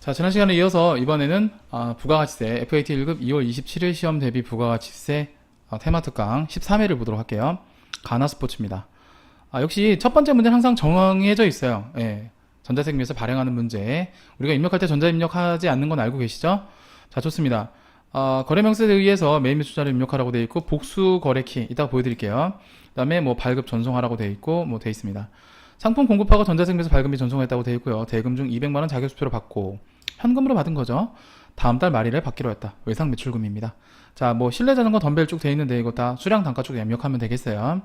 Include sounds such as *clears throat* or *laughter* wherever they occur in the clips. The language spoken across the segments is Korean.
자, 지난 시간에 이어서 이번에는 아, 부가가치세 FAT 1급 2월 27일 시험 대비 부가가치세 아, 테마 특강 13회를 보도록 할게요. 가나 스포츠입니다. 아, 역시 첫 번째 문제는 항상 정해져 있어요. 예. 전자세금에서 발행하는 문제. 우리가 입력할 때 전자 입력하지 않는 건 알고 계시죠? 자, 좋습니다. 아, 거래 명세에 의해서 매입 매수자를 입력하라고 되어 있고 복수 거래키 이따가 보여드릴게요. 그다음에 뭐 발급 전송하라고 되어 있고 뭐 되어 있습니다. 상품 공급하고 전자세금에서 발급이 전송했다고 되어 있고요. 대금 중 200만 원 자격수표를 받고 현금으로 받은 거죠. 다음 달 말일에 받기로 했다. 외상 매출금입니다. 자, 뭐 실내 자전거 덤벨 쭉 돼 있는데 이거 다 수량 단가 쪽 입력하면 되겠어요.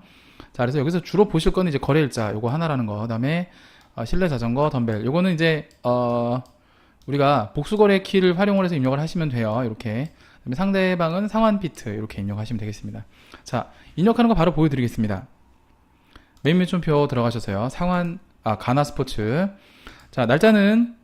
자, 그래서 여기서 주로 보실 거는 이제 거래일자 요거 하나라는 거. 그다음에 어, 실내 자전거 덤벨 요거는 이제 어 우리가 복수거래 키를 활용을 해서 입력을 하시면 돼요. 이렇게. 그다음에 상대방은 상환 피트 이렇게 입력하시면 되겠습니다. 자, 입력하는 거 바로 보여드리겠습니다. 메인 매출표 들어가셔서요. 상환 아 가나 스포츠. 자, 날짜는 자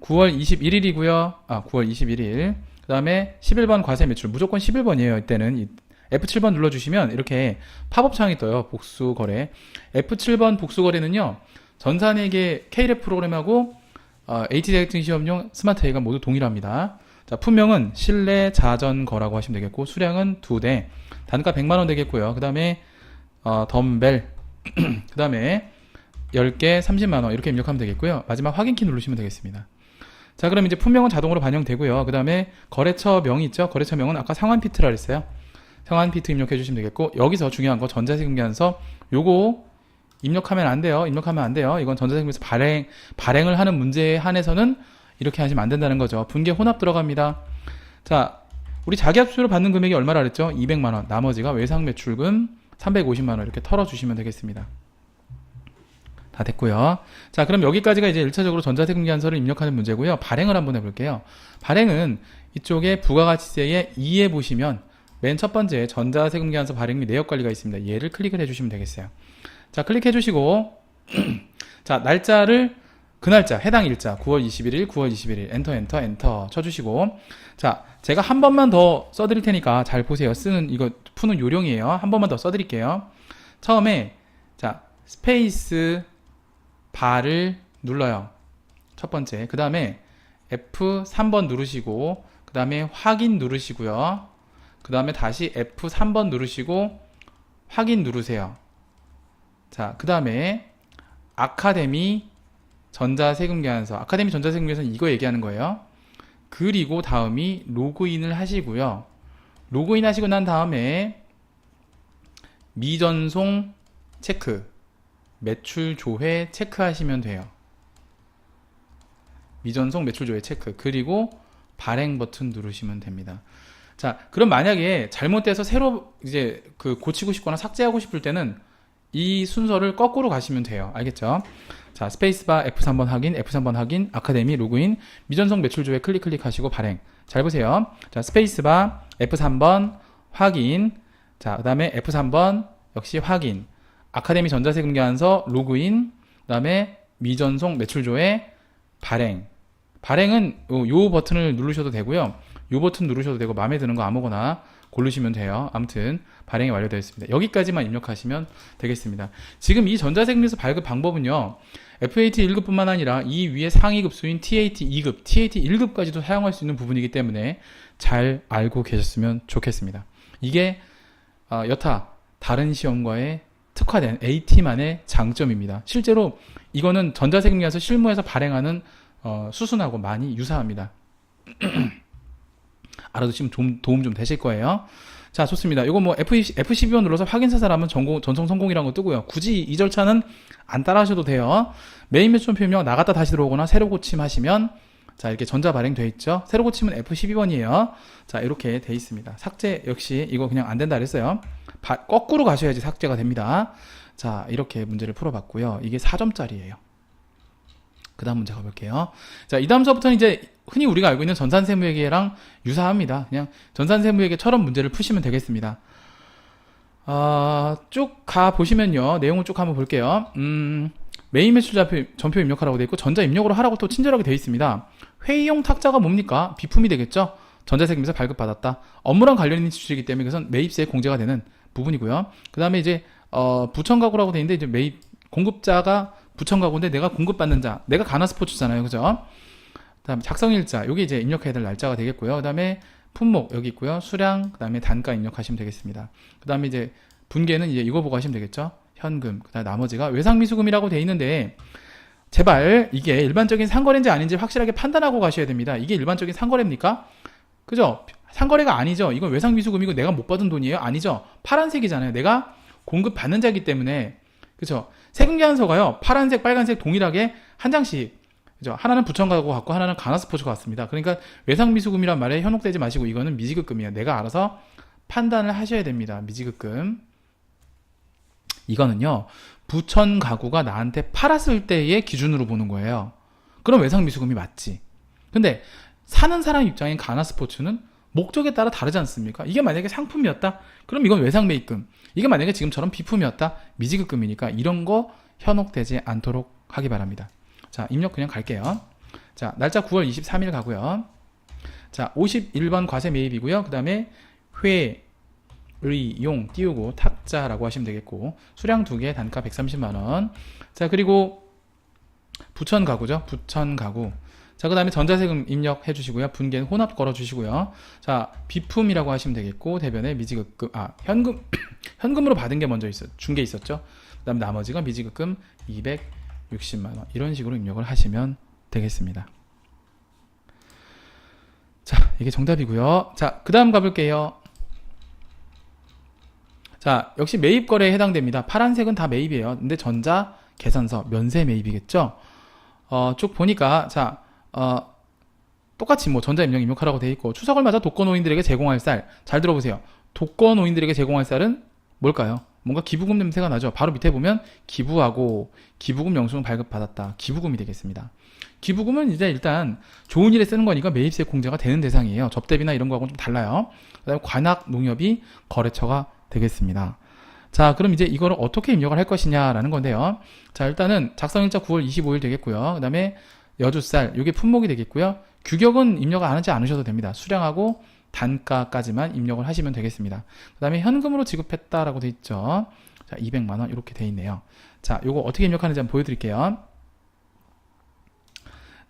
9월 21일이고요. 아 9월 21일. 그 다음에 11번 과세 매출 무조건 11번이에요. 이때는 이 F7번 눌러주시면 이렇게 팝업 창이 떠요. 복수 거래. F7번 복수 거래는요. 전산에게 K랩 프로그램하고 어, AT 자격증 시험용 스마트 A가 모두 동일합니다. 자, 품명은 실내 자전거라고 하시면 되겠고 수량은 두 대, 단가 100만 원 되겠고요. 그다음에 어, 덤벨, *clears throat* 그다음에 10개 30만 원 이렇게 입력하면 되겠고요. 마지막 확인키 누르시면 되겠습니다. 자, 그럼 이제 품명은 자동으로 반영되고요. 그 다음에 거래처 명이 있죠. 거래처 명은 아까 상환 피트라 그랬어요. 상환 피트 입력해 주시면 되겠고 여기서 중요한 거 전자세금계산서 요거 입력하면 안 돼요. 입력하면 안 돼요. 이건 전자세금에서 발행 발행을 하는 문제에 한해서는 이렇게 하시면 안 된다는 거죠. 분계 혼합 들어갑니다. 자, 우리 자기합수를 받는 금액이 얼마라 그랬죠? 200만 원. 나머지가 외상 매출금 350만 원 이렇게 털어 주시면 되겠습니다. 다 됐고요. 자, 그럼 여기까지가 이제 1차적으로 전자세금계산서를 입력하는 문제고요. 발행을 한번 해볼게요. 발행은 이쪽에 부가가치세에 2에 보시면 맨 첫 번째 전자세금계산서 발행 및 내역 관리가 있습니다. 얘를 클릭을 해주시면 되겠어요. 자, 클릭해 주시고 *clears throat* 자, 날짜를 그 날짜 해당 일자 9월 21일, 9월 21일 엔터 엔터 엔터 쳐주시고 자, 제가 한 번만 더 써드릴 테니까 잘 보세요. 쓰는 이거 푸는 요령이에요. 한 번만 더 써드릴게요. 처음에 자 스페이스 바를 눌러요. 첫 번째. 그 다음에 F3번 누르시고, 그 다음에 확인 누르시고요. 그 다음에 다시 F3번 누르시고, 확인 누르세요. 자, 그 다음에 아카데미 전자세금계산서. 아카데미 전자세금계산서 이거 얘기하는 거예요. 그리고 다음이 로그인을 하시고요. 로그인 하시고 난 다음에 미전송 체크. 매출 조회 체크하시면 돼요. 미전송 매출 조회 체크. 그리고 발행 버튼 누르시면 됩니다. 자, 그럼 만약에 잘못돼서 새로 이제 그 고치고 싶거나 삭제하고 싶을 때는 이 순서를 거꾸로 가시면 돼요. 알겠죠? 자, 스페이스바 F3번 확인, F3번 확인, 아카데미 로그인, 미전송 매출 조회 클릭 클릭하시고 발행. 잘 보세요. 자, 스페이스바 F3번 확인. 자, 그다음에 F3번 역시 확인. 아카데미 전자세금계산서 로그인, 그다음에 미전송 매출조회 발행. 발행은 요, 요 버튼을 누르셔도 되고요. 요 버튼 누르셔도 되고 마음에 드는 거 아무거나 고르시면 돼요. 아무튼 발행이 완료되어 있습니다. 여기까지만 입력하시면 되겠습니다. 지금 이 전자세금에서 발급 방법은요. FAT 1급뿐만 아니라 이 위에 상위 급수인 TAT 2급, TAT 1급까지도 사용할 수 있는 부분이기 때문에 잘 알고 계셨으면 좋겠습니다. 이게 어, 여타 다른 시험과의 특화된 AT만의 장점입니다. 실제로 이거는 전자세금계산서 실무에서 발행하는 어, 수순하고 많이 유사합니다. *clears throat* 알아두시면 좀 도움 좀 되실 거예요. 자, 좋습니다. 이거 뭐 F, F12번 눌러서 확인 사살하면 전공, 전송 성공이라는 거 뜨고요. 굳이 이 절차는 안 따라 하셔도 돼요. 메인 매출 표명 나갔다 다시 들어오거나 새로 고침하시면 자, 이렇게 전자 발행돼 있죠. 새로 고침은 F12번이에요. 자, 이렇게 돼 있습니다. 삭제 역시 이거 그냥 안 된다 그랬어요. 바, 거꾸로 가셔야지 삭제가 됩니다. 자, 이렇게 문제를 풀어봤고요. 이게 4점짜리예요. 그 다음 문제 가볼게요. 자, 이 다음 수업부터는 이제 흔히 우리가 알고 있는 전산세무회계랑 유사합니다. 그냥 전산세무회계처럼 문제를 푸시면 되겠습니다. 아, 쭉 가보시면요. 내용을 쭉 한번 볼게요. 음, 메인 매출 전표 입력하라고 되어 있고, 전자 입력으로 하라고 또 친절하게 되어 있습니다. 회의용 탁자가 뭡니까? 비품이 되겠죠? 전자세금에서 발급받았다. 업무랑 관련 있는 지출이기 때문에 그것은 매입세에 공제가 되는 부분이고요. 그 다음에 이제, 어, 부천가구라고 되어 있는데, 이제 매입, 공급자가 부천가구인데 내가 공급받는 자, 내가 가나스포츠잖아요. 그죠? 그다음에 작성일자 여기 이제 입력해야 될 날짜가 되겠고요. 그다음에 품목 여기 있고요. 수량 그다음에 단가 입력하시면 되겠습니다. 그다음에 이제 분계는 이제 이거 보고 하시면 되겠죠. 현금 그다음 에 나머지가 외상미수금이라고 돼 있는데 제발 이게 일반적인 상거래인지 아닌지 확실하게 판단하고 가셔야 됩니다. 이게 일반적인 상거래입니까? 그죠? 상거래가 아니죠. 이건 외상미수금이고 내가 못 받은 돈이에요? 아니죠. 파란색이잖아요. 내가 공급 받는 자이기 때문에 그죠? 세금계산서가요. 파란색, 빨간색 동일하게 한 장씩 그죠? 하나는 부천가고 같고 하나는 가나스포츠가 같습니다. 그러니까 외상미수금이란 말에 현혹되지 마시고 이거는 미지급금이에요. 내가 알아서 판단을 하셔야 됩니다. 미지급금. 이거는요. 부천 가구가 나한테 팔았을 때의 기준으로 보는 거예요. 그럼 외상 미수금이 맞지. 근데 사는 사람 입장인 가나 스포츠는 목적에 따라 다르지 않습니까? 이게 만약에 상품이었다? 그럼 이건 외상 매입금. 이게 만약에 지금처럼 비품이었다? 미지급금이니까 이런 거 현혹되지 않도록 하기 바랍니다. 자, 입력 그냥 갈게요. 자, 날짜 9월 23일 가고요. 자, 51번 과세 매입이고요. 그 다음에 회, 의, 용 띄우고 탁자라고 하시면 되겠고 수량 두 개 단가 130만 원. 자, 그리고 부천 가구죠. 부천 가구. 자, 그 다음에 전자세금 입력해 주시고요. 분계는 혼합 걸어 주시고요. 자, 비품이라고 하시면 되겠고, 대변에 미지급금, 아, 현금, *clears throat* 현금으로 받은 게 먼저 있었, 준 게 있었죠. 그 다음 나머지가 미지급금 260만원. 이런 식으로 입력을 하시면 되겠습니다. 자, 이게 정답이고요. 자, 그 다음 가볼게요. 자, 역시 매입 거래에 해당됩니다. 파란색은 다 매입이에요. 근데 전자 계산서 면세 매입이겠죠? 어, 쭉 보니까 자, 어, 똑같이 뭐 전자 입력 입력하라고 돼 있고 추석을 맞아 독거노인들에게 제공할 쌀. 잘 들어보세요. 독거노인들에게 제공할 쌀은 뭘까요? 뭔가 기부금 냄새가 나죠. 바로 밑에 보면 기부하고 기부금 영수증 발급받았다. 기부금이 되겠습니다. 기부금은 이제 일단 좋은 일에 쓰는 거니까 매입세 공제가 되는 대상이에요. 접대비나 이런 거하고는 좀 달라요. 그다음에 관악 농협이 거래처가 되겠습니다. 자, 그럼 이제 이거를 어떻게 입력을 할 것이냐라는 건데요. 자, 일단은 작성일자 9월 25일 되겠고요. 그 다음에 여주쌀, 이게 품목이 되겠고요. 규격은 입력을 안 하지 않으셔도 됩니다. 수량하고 단가까지만 입력을 하시면 되겠습니다. 그 다음에 현금으로 지급했다라고 돼 있죠. 자, 200만원 이렇게 돼 있네요. 자, 요거 어떻게 입력하는지 한번 보여드릴게요.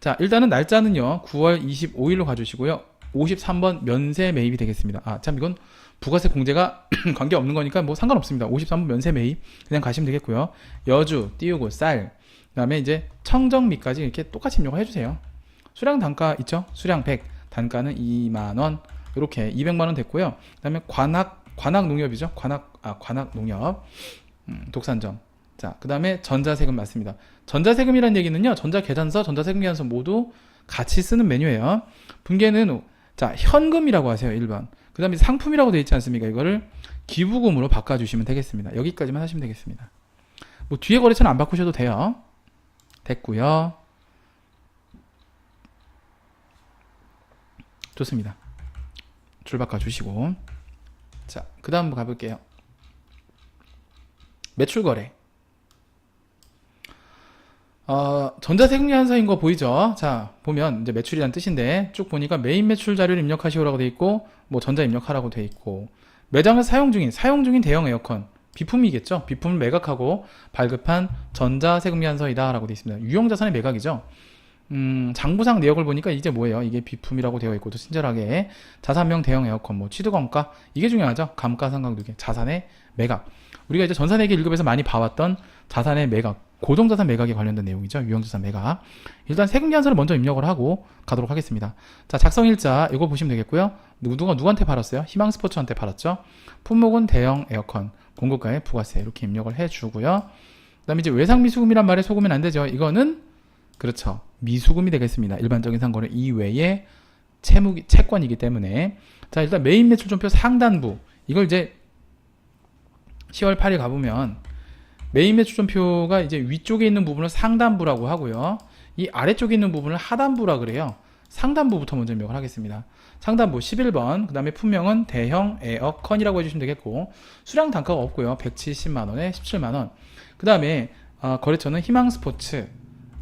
자, 일단은 날짜는요, 9월 25일로 가주시고요. 53번 면세 매입이 되겠습니다. 아, 참, 이건 부가세 공제가 *clears throat* 관계 없는 거니까 뭐 상관없습니다. 53번 면세 매입 그냥 가시면 되겠고요. 여주 띄우고 쌀 그다음에 이제 청정미까지 이렇게 똑같이 입력을 해주세요. 수량 단가 있죠? 수량 100 단가는 2만 원 이렇게 200만 원 됐고요. 그다음에 관악 관악 농협이죠? 관악 아 관악 농협 음, 독산점 자 그 다음에 전자세금 맞습니다. 전자세금이라는 얘기는요 전자계산서 전자세금 계산서 모두 같이 쓰는 메뉴예요. 분계는 자 현금이라고 하세요 1번 그 다음에 상품이라고 되어 있지 않습니까? 이거를 기부금으로 바꿔주시면 되겠습니다. 여기까지만 하시면 되겠습니다. 뭐 뒤에 거래처는 안 바꾸셔도 돼요. 됐고요. 좋습니다. 줄 바꿔주시고 자, 그 다음 한번 가볼게요. 매출 거래. 어, 전자세금계산서인 거 보이죠? 자, 보면 이제 매출이란 뜻인데 쭉 보니까 메인 매출 자료를 입력하시오라고 돼 있고 뭐 전자 입력하라고 돼 있고 매장에서 사용 중인 사용 중인 대형 에어컨 비품이겠죠? 비품을 매각하고 발급한 전자세금계산서이다라고 돼 있습니다. 유형자산의 매각이죠. 음, 장부상 내역을 보니까 이제 뭐예요? 이게 비품이라고 되어 있고 또 친절하게 자산명 대형 에어컨 뭐 취득원가 이게 중요하죠. 감가상각두개 자산의 매각. 우리가 이제 전산회계 1급에서 많이 봐왔던 자산의 매각 고정자산 매각에 관련된 내용이죠. 유형자산 매각. 일단 세금 계산서를 먼저 입력을 하고 가도록 하겠습니다. 자, 작성일자 이거 보시면 되겠고요. 누가 누구한테 팔았어요? 희망스포츠한테 팔았죠. 품목은 대형 에어컨, 공급가의 부가세 이렇게 입력을 해주고요. 그다음에 이제 외상 미수금이란 말에 속으면 안 되죠. 이거는 그렇죠. 미수금이 되겠습니다. 일반적인 상거래 이외에 채무 채권이기 때문에 자 일단 메인 매출점표 상단부 이걸 이제 10월 8일 가보면 메인 매출점표가 이제 위쪽에 있는 부분을 상단부라고 하고요. 이 아래쪽에 있는 부분을 하단부라 그래요. 상단부부터 먼저 입력을 하겠습니다. 상단부 11번, 그 다음에 품명은 대형 에어 컨이라고 해주시면 되겠고, 수량 단가가 없고요. 170만원에 17만원. 그 다음에 어, 거래처는 희망 스포츠,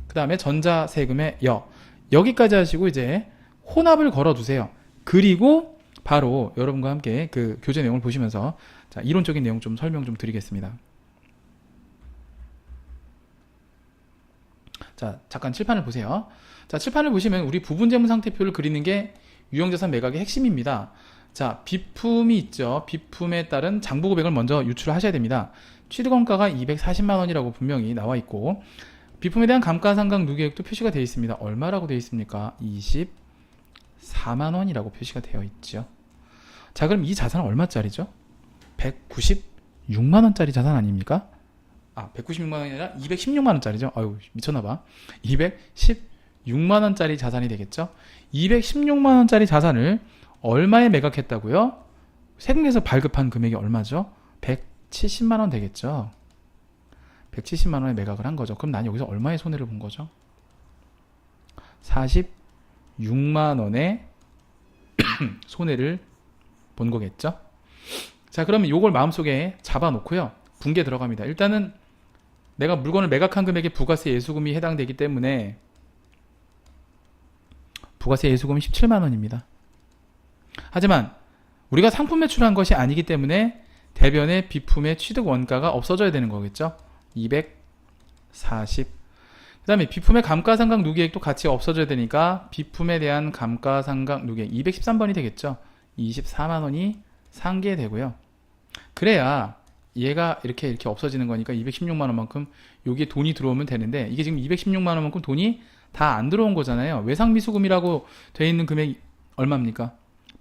그 다음에 전자세금의 여. 여기까지 하시고 이제 혼합을 걸어두세요. 그리고 바로 여러분과 함께 그 교재 내용을 보시면서 자, 이론적인 내용 좀 설명 좀 드리겠습니다. 자, 잠깐 칠판을 보세요. 자, 칠판을 보시면 우리 부분 재무 상태표를 그리는 게 유형자산 매각의 핵심입니다. 자, 비품이 있죠. 비품에 따른 장부 고백을 먼저 유출을 하셔야 됩니다. 취득원가가 240만 원이라고 분명히 나와 있고 비품에 대한 감가상각 누계액도 표시가 되어 있습니다. 얼마라고 되어 있습니까? 24만 원이라고 표시가 되어 있죠. 자, 그럼 이 자산은 얼마짜리죠? 196만 원짜리 자산 아닙니까? 아, 196만 원이 아니라 216만 원짜리죠. 아유, 미쳤나 봐. 216만 원짜리 자산이 되겠죠? 216만 원짜리 자산을 얼마에 매각했다고요? 세금에서 발급한 금액이 얼마죠? 170만 원 되겠죠. 170만 원에 매각을 한 거죠. 그럼 난 여기서 얼마의 손해를 본 거죠? 46만 원의 *clears throat* 손해를 본 거겠죠? 자, 그러면 요걸 마음속에 잡아 놓고요. 분계 들어갑니다. 일단은 내가 물건을 매각한 금액에 부가세 예수금이 해당되기 때문에 부가세 예수금은 17만 원입니다. 하지만 우리가 상품 매출한 것이 아니기 때문에 대변의 비품의 취득 원가가 없어져야 되는 거겠죠. 240. 그 다음에 비품의 감가상각 누계액도 같이 없어져야 되니까 비품에 대한 감가상각 누계액 213번이 되겠죠. 24만 원이 상계되고요. 그래야 얘가 이렇게 이렇게 없어지는 거니까 216만 원만큼 여기에 돈이 들어오면 되는데 이게 지금 216만 원만큼 돈이 다 안 들어온 거잖아요. 외상미수금이라고 돼 있는 금액이 얼마입니까?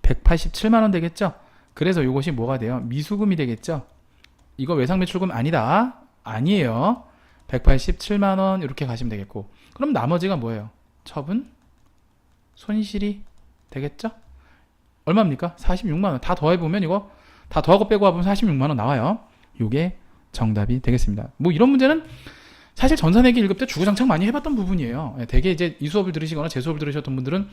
187만 원 되겠죠? 그래서 이것이 뭐가 돼요? 미수금이 되겠죠? 이거 외상매출금 아니다. 아니에요. 187만 원 이렇게 가시면 되겠고. 그럼 나머지가 뭐예요? 처분 손실이 되겠죠? 얼마입니까? 46만 원. 다 더해 보면 이거 다 더하고 빼고 하면 46만 원 나와요. 요게 정답이 되겠습니다. 뭐 이런 문제는 사실 전산회계 1급 때 주구장창 많이 해봤던 부분이에요. 예, 대개 이제 이 수업을 들으시거나 제 수업을 들으셨던 분들은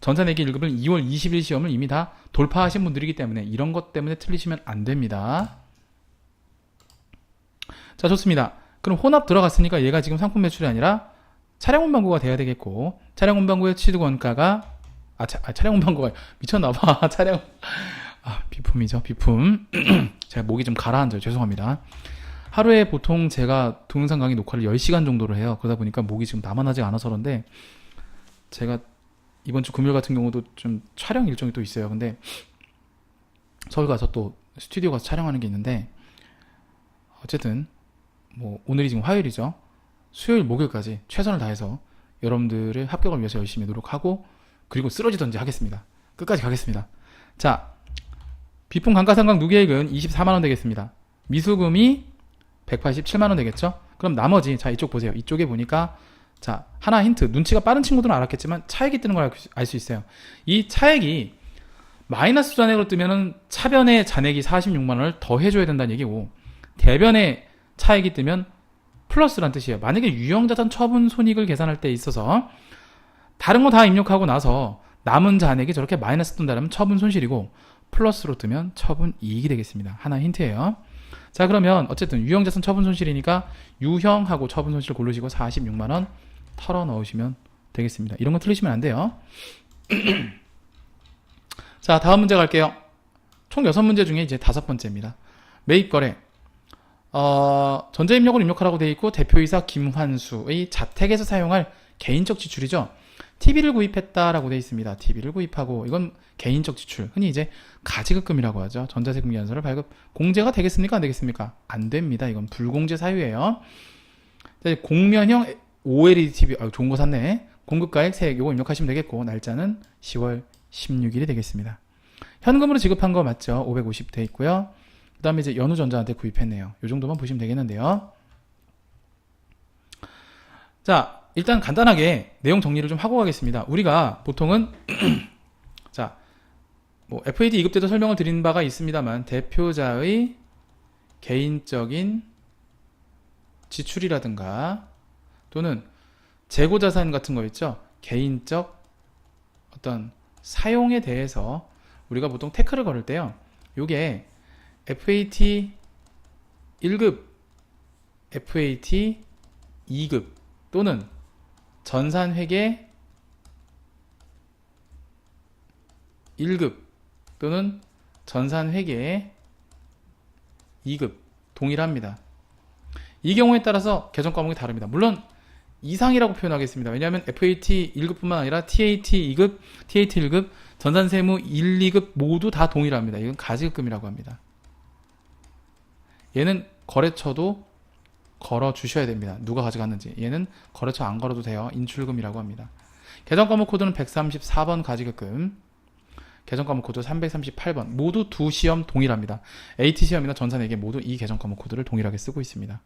전산회계 1급을 2월 20일 시험을 이미 다 돌파하신 분들이기 때문에 이런 것 때문에 틀리시면 안 됩니다. 자, 좋습니다. 그럼 혼합 들어갔으니까 얘가 지금 상품 매출이 아니라 차량 운반구가 돼야 되겠고 차량 운반구의 취득 원가가 아, 차, 아, 차량 운반구가 *laughs* 미쳤나 봐. 차량 아, 비품이죠. 비품. *clears throat* 제가 목이 좀 가라앉아요. 죄송합니다. 하루에 보통 제가 동영상 강의 녹화를 10시간 정도로 해요. 그러다 보니까 목이 지금 남아나지 않아서 그런데 제가 이번 주 금요일 같은 경우도 좀 촬영 일정이 또 있어요. 근데 서울 가서 또 스튜디오 가서 촬영하는 게 있는데 어쨌든 뭐 오늘이 지금 화요일이죠. 수요일 목요일까지 최선을 다해서 여러분들의 합격을 위해서 열심히 노력하고 그리고 쓰러지던지 하겠습니다. 끝까지 가겠습니다. 자, 비품 감가상각 누계액은 24만 원 되겠습니다. 미수금이 187만 원 되겠죠? 그럼 나머지 자 이쪽 보세요. 이쪽에 보니까 자 하나 힌트 눈치가 빠른 친구들은 알았겠지만 차액이 뜨는 걸 알 수 있어요. 이 차액이 마이너스 잔액으로 뜨면은 차변의 잔액이 46만 원을 더 해줘야 된다는 얘기고 대변의 차액이 뜨면 플러스란 뜻이에요. 만약에 유형자산 처분 손익을 계산할 때 있어서 다른 거 다 입력하고 나서 남은 잔액이 저렇게 마이너스 뜬다면 처분 손실이고 플러스로 뜨면 처분 이익이 되겠습니다. 하나 힌트예요. 자 그러면 어쨌든 유형자산 처분 손실이니까 유형하고 처분 손실 고르시고 46만 원 털어 넣으시면 되겠습니다. 이런 거 틀리시면 안 돼요. *clears throat* 자 다음 문제 갈게요. 총 6문제 중에 이제 다섯 번째입니다. 매입 거래. 어, 전자입력을 입력하라고 되어 있고 대표이사 김환수의 자택에서 사용할 개인적 지출이죠. TV를 구입했다라고 되어 있습니다. TV를 구입하고 이건 개인적 지출. 흔히 이제 가지급금이라고 하죠. 전자세금 기한서를 발급 공제가 되겠습니까? 안 되겠습니까? 안 됩니다. 이건 불공제 사유예요. 자, 공면형 OLED TV 아, 좋은 거 샀네. 공급가액 세액 요거 입력하시면 되겠고 날짜는 10월 16일이 되겠습니다. 현금으로 지급한 거 맞죠? 550 돼 있고요. 그 다음에 이제 연우전자한테 구입했네요. 요 정도만 보시면 되겠는데요. 자, 일단 간단하게 내용 정리를 좀 하고 가겠습니다. 우리가 보통은 *clears throat* 자, 뭐 FAD 2급 때도 설명을 드린 바가 있습니다만 대표자의 개인적인 지출이라든가 또는 재고 자산 같은 거 있죠. 개인적 어떤 사용에 대해서 우리가 보통 태클을 걸을 때요. 요게 FAT 1급, FAT 2급 또는 전산 회계 1급 또는 전산 회계 2급 동일합니다. 이 경우에 따라서 개정 과목이 다릅니다. 물론 이상이라고 표현하겠습니다. 왜냐하면 FAT 1급뿐만 아니라 TAT 2급, TAT 1급, 전산세무 1, 2급 모두 다 동일합니다. 이건 가지급금이라고 합니다. 얘는 거래처도 걸어 주셔야 됩니다. 누가 가져갔는지. 얘는 거래처 안 걸어도 돼요. 인출금이라고 합니다. 계정 과목 코드는 134번 가지급금. 계정 과목 코드 338번. 모두 두 시험 동일합니다. AT 시험이나 전산에게 모두 이 계정 과목 코드를 동일하게 쓰고 있습니다.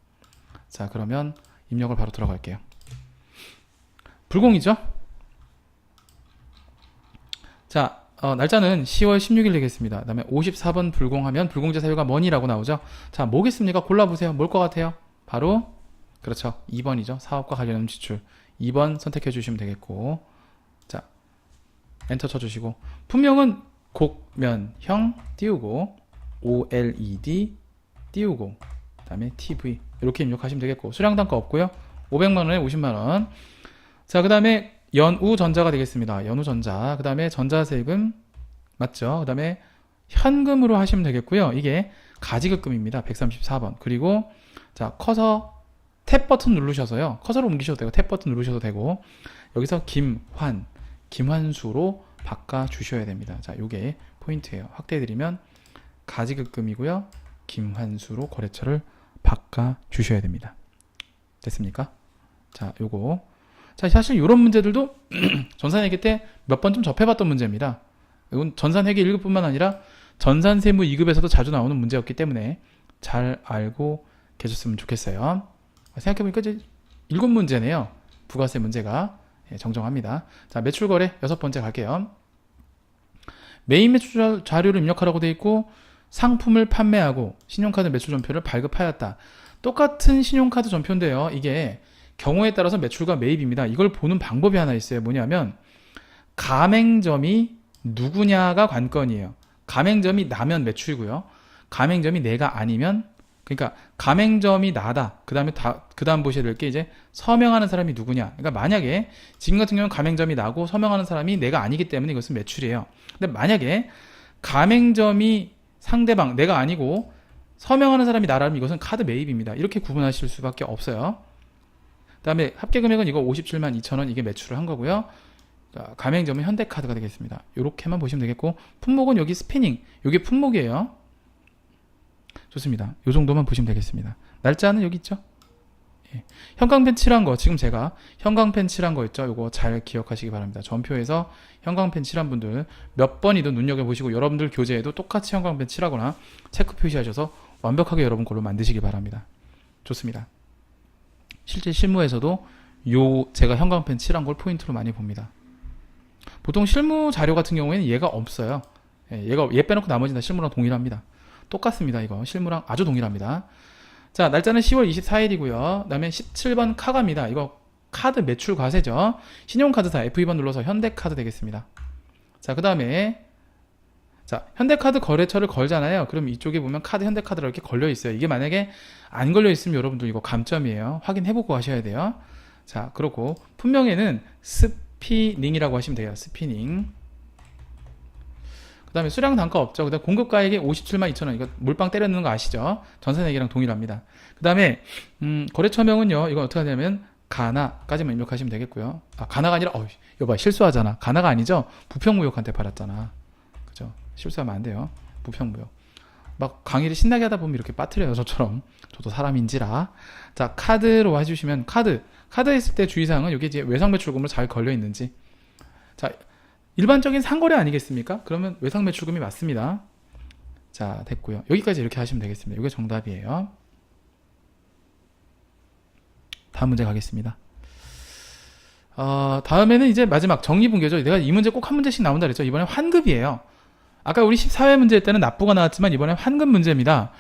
자, 그러면 입력을 바로 들어갈게요. 불공이죠? 자, 어, 날짜는 10월 16일 되겠습니다. 그 다음에 54번 불공하면 불공제 사유가 뭐니라고 나오죠? 자, 뭐겠습니까? 골라보세요. 뭘 것 같아요? 바로, 그렇죠. 2번이죠. 사업과 관련된 지출. 2번 선택해 주시면 되겠고. 자, 엔터 쳐주시고. 분명은 곡면형 띄우고, OLED 띄우고, 그 다음에 TV. 이렇게 입력하시면 되겠고. 수량 단가 없고요 500만원에 50만원. 자, 그 다음에 연우전자가 되겠습니다. 연우전자. 그 다음에 전자세금. 맞죠? 그 다음에 현금으로 하시면 되겠고요. 이게 가지급금입니다. 134번. 그리고 자, 커서 탭 버튼 누르셔서요. 커서로 옮기셔도 되고 탭 버튼 누르셔도 되고 여기서 김환, 김환수로 바꿔 주셔야 됩니다. 자, 요게 포인트예요. 확대해 드리면 가지급금이고요. 김환수로 거래처를 바꿔 주셔야 됩니다. 됐습니까? 자, 요거 자, 사실 이런 문제들도 *clears throat* 전산회계 때 몇 번 좀 접해봤던 문제입니다. 이건 전산회계 1급뿐만 아니라 전산세무 2급에서도 자주 나오는 문제였기 때문에 잘 알고 계셨으면 좋겠어요. 생각해보니까 일곱 문제네요. 부가세 문제가 예, 정정합니다. 자, 매출 거래 여섯 번째 갈게요. 메인 매출 자료를 입력하라고 돼 있고 상품을 판매하고 신용카드 매출 전표를 발급하였다. 똑같은 신용카드 전표인데요. 이게 경우에 따라서 매출과 매입입니다. 이걸 보는 방법이 하나 있어요. 뭐냐면 가맹점이 누구냐가 관건이에요. 가맹점이 나면 매출이고요. 가맹점이 내가 아니면 그러니까 가맹점이 나다. 그 다음에 다 그 다음 보셔야 될 게 이제 서명하는 사람이 누구냐. 그러니까 만약에 지금 같은 경우는 가맹점이 나고 서명하는 사람이 내가 아니기 때문에 이것은 매출이에요. 근데 만약에 가맹점이 상대방 내가 아니고 서명하는 사람이 나라면 이것은 카드 매입입니다. 이렇게 구분하실 수밖에 없어요. 그 다음에 합계 금액은 이거 57만 2천 원 이게 매출을 한 거고요. 자, 가맹점은 현대카드가 되겠습니다. 이렇게만 보시면 되겠고 품목은 여기 스피닝 이게 품목이에요. 좋습니다. 이 정도만 보시면 되겠습니다. 날짜는 여기 있죠. 예. 형광펜 칠한 거 지금 제가 형광펜 칠한 거 있죠. 이거 잘 기억하시기 바랍니다. 전표에서 형광펜 칠한 분들 몇 번이든 눈여겨 보시고 여러분들 교재에도 똑같이 형광펜 칠하거나 체크 표시하셔서 완벽하게 여러분 걸로 만드시기 바랍니다. 좋습니다. 실제 실무에서도 요 제가 형광펜 칠한 걸 포인트로 많이 봅니다. 보통 실무 자료 같은 경우에는 얘가 없어요. 예, 얘가 얘 빼놓고 나머지는 다 실무랑 동일합니다. 똑같습니다. 이거 실무랑 아주 동일합니다. 자 날짜는 10월 24일이고요. 그다음에 17번 카가입니다. 이거 카드 매출 과세죠. 신용카드사 F2번 눌러서 현대카드 되겠습니다. 자 그다음에 자 현대카드 거래처를 걸잖아요. 그럼 이쪽에 보면 카드 현대카드가 이렇게 걸려 있어요. 이게 만약에 안 걸려 있으면 여러분들 이거 감점이에요. 확인해 보고 하셔야 돼요. 자 그렇고 품명에는 스피닝이라고 하시면 돼요. 스피닝. 그 다음에 수량 단가 없죠. 그 다음에 공급 가액이 57만 2천 원. 이거 몰빵 때려 넣는 거 아시죠? 전산액이랑 동일합니다. 그 다음에, 음, 거래처명은요, 이건 어떻게 하냐면, 가나까지만 입력하시면 되겠고요. 아, 가나가 아니라, 어, 이거 봐, 실수하잖아. 가나가 아니죠? 부평무역한테 팔았잖아. 그죠? 실수하면 안 돼요. 부평무역. 막 강의를 신나게 하다 보면 이렇게 빠뜨려요, 저처럼. 저도 사람인지라. 자, 카드로 해주시면, 카드. 카드 했을 때 주의사항은 여기 이제 외상 매출금으로 잘 걸려 있는지. 자, 일반적인 상거래 아니겠습니까? 그러면 외상 매출금이 맞습니다. 자, 됐고요. 여기까지 이렇게 하시면 되겠습니다. 이게 정답이에요. 다음 문제 가겠습니다. 어, 다음에는 이제 마지막 정리분계죠. 내가 이 문제 꼭 한 문제씩 나온다 그랬죠. 이번엔 환급이에요. 아까 우리 14회 문제 때는 납부가 나왔지만 이번엔 환급 문제입니다.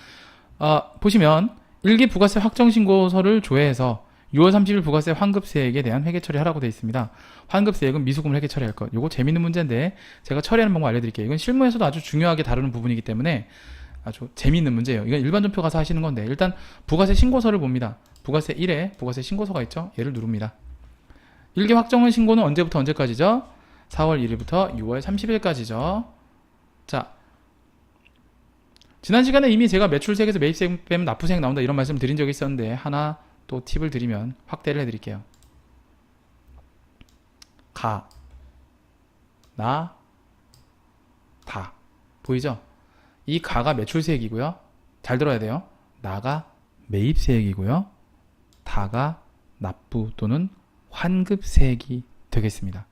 어, 보시면 일기 부가세 확정신고서를 조회해서 6월 30일 부가세 환급세액에 대한 회계 처리하라고 되어 있습니다. 환급세액은 미수금을 회계 처리할 것. 요거 재밌는 문제인데 제가 처리하는 방법 알려드릴게요. 이건 실무에서도 아주 중요하게 다루는 부분이기 때문에 아주 재미있는 문제예요. 이건 일반 전표 가서 하시는 건데 일단 부가세 신고서를 봅니다. 부가세 1에 부가세 신고서가 있죠. 얘를 누릅니다. 일기 확정은 신고는 언제부터 언제까지죠? 4월 1일부터 6월 30일까지죠. 자, 지난 시간에 이미 제가 매출세액에서 매입세액 빼면 납부세액 나온다 이런 말씀 드린 적이 있었는데 하나 또 팁을 드리면 확대를 해드릴게요. 가, 나, 다. 보이죠? 이 가가 매출세액이고요. 잘 들어야 돼요. 나가 매입세액이고요. 다가 납부 또는 환급세액이 되겠습니다.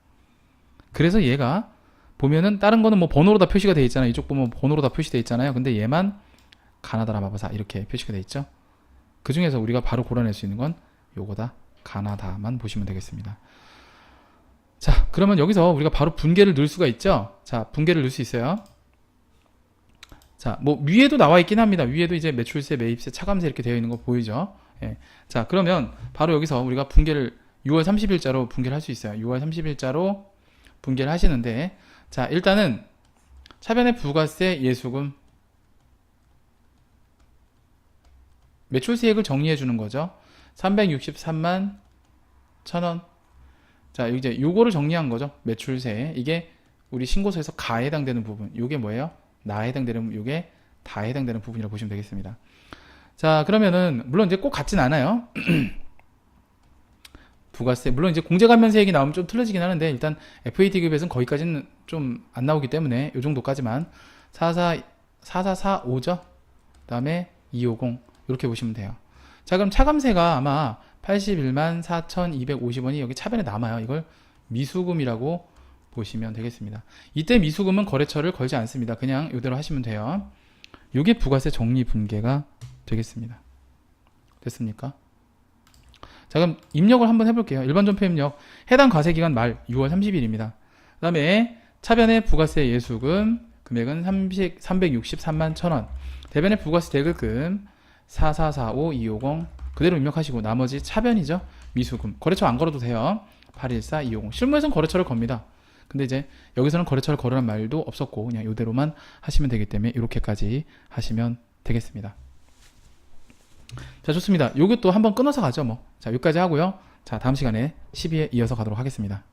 그래서 얘가 보면은 다른 거는 뭐 번호로 다 표시가 돼 있잖아요. 이쪽 보면 번호로 다 표시돼 있잖아요. 근데 얘만 가나다라 마바사 이렇게 표시가 돼 있죠. 그 중에서 우리가 바로 골라낼 수 있는 건 요거다. 가나다만 보시면 되겠습니다. 자, 그러면 여기서 우리가 바로 분계를 넣을 수가 있죠. 자, 분계를 넣을 수 있어요. 자, 뭐 위에도 나와 있긴 합니다. 위에도 이제 매출세, 매입세, 차감세 이렇게 되어 있는 거 보이죠? 예. 자, 그러면 바로 여기서 우리가 분계를 6월 30일자로 분계를 할 수 있어요. 6월 30일자로 분계를 하시는데 자, 일단은 차변의 부가세, 예수금 매출세액을 정리해 주는 거죠. 363만 1000원. 자, 이제 요거를 정리한 거죠. 매출세. 이게 우리 신고서에서 가에 해당되는 부분. 요게 뭐예요? 나에 해당되는 요게 다에 해당되는 부분이라고 보시면 되겠습니다. 자, 그러면은 물론 이제 꼭 같진 않아요. *clears throat* 부가세 물론 이제 공제감면세액이 나오면 좀 틀려지긴 하는데 일단 FAT급에서는 거기까지는 좀 안 나오기 때문에 요 정도까지만 44 4445죠. 그다음에 250 이렇게 보시면 돼요. 자, 그럼 차감세가 아마 81만 4,250원이 여기 차변에 남아요. 이걸 미수금이라고 보시면 되겠습니다. 이때 미수금은 거래처를 걸지 않습니다. 그냥 이대로 하시면 돼요. 이게 부가세 정리 분계가 되겠습니다. 됐습니까? 자, 그럼 입력을 한번 해볼게요. 일반 전표 입력. 해당 과세 기간 말 6월 30일입니다. 그 다음에 차변의 부가세 예수금 금액은 30, 363만 1000원. 대변의 부가세 대금금 4445250 그대로 입력하시고 나머지 차변이죠. 미수금. 거래처 안 걸어도 돼요. 814250. 실무에서는 거래처를 겁니다. 근데 이제 여기서는 거래처를 걸으란 말도 없었고 그냥 이대로만 하시면 되기 때문에 이렇게까지 하시면 되겠습니다. 자, 좋습니다. 요것도 한번 끊어서 가죠, 뭐. 자, 여기까지 하고요. 자, 다음 시간에 12에 이어서 가도록 하겠습니다.